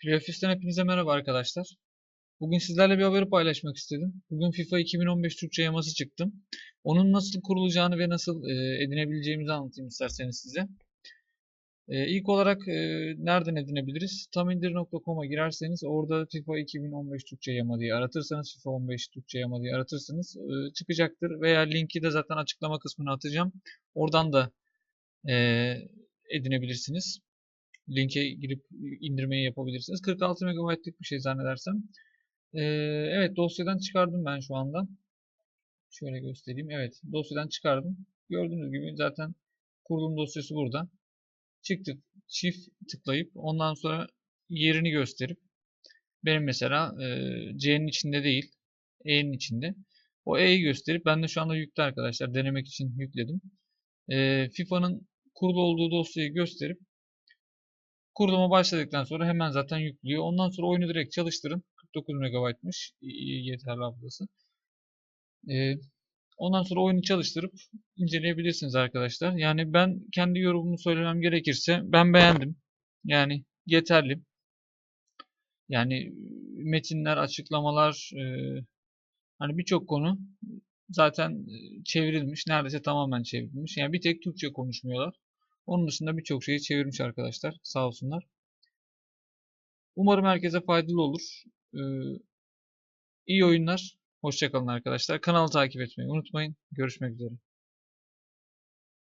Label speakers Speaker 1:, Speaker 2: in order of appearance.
Speaker 1: Playoffis'ten hepinize merhaba arkadaşlar. Bugün sizlerle bir haberi paylaşmak istedim. Bugün FIFA 2015 Türkçe yaması çıktı. Onun nasıl kurulacağını ve nasıl e, edinebileceğimizi anlatayım isterseniz size. E, ilk olarak e, nereden edinebiliriz? Tamindir.com'a girerseniz orada FIFA 2015 Türkçe yama diye aratırsanız FIFA 15 Türkçe yama diye aratırsanız e, çıkacaktır. Veya linki de zaten açıklama kısmına atacağım. Oradan da e, edinebilirsiniz linke girip indirmeyi yapabilirsiniz. 46 MB'lık bir şey zannedersem. Ee, evet dosyadan çıkardım ben şu anda. Şöyle göstereyim. Evet dosyadan çıkardım. Gördüğünüz gibi zaten kurulum dosyası burada. Çıktı. Çift tıklayıp ondan sonra yerini gösterip benim mesela e, C'nin içinde değil E'nin içinde. O E'yi gösterip ben de şu anda yüklü arkadaşlar. Denemek için yükledim. E, FIFA'nın kurulu olduğu dosyayı gösterip Kuruluma başladıktan sonra hemen zaten yüklüyor. Ondan sonra oyunu direkt çalıştırın. 49 MB'mış yeterli hafızası. Ee, ondan sonra oyunu çalıştırıp inceleyebilirsiniz arkadaşlar. Yani ben kendi yorumumu söylemem gerekirse ben beğendim. Yani yeterli. Yani metinler, açıklamalar, e, hani birçok konu zaten çevrilmiş. Neredeyse tamamen çevrilmiş. Yani bir tek Türkçe konuşmuyorlar. Onun dışında birçok şeyi çevirmiş arkadaşlar. Sağ olsunlar. Umarım herkese faydalı olur. Ee, iyi oyunlar. Hoşçakalın arkadaşlar. Kanalı takip etmeyi unutmayın. Görüşmek üzere.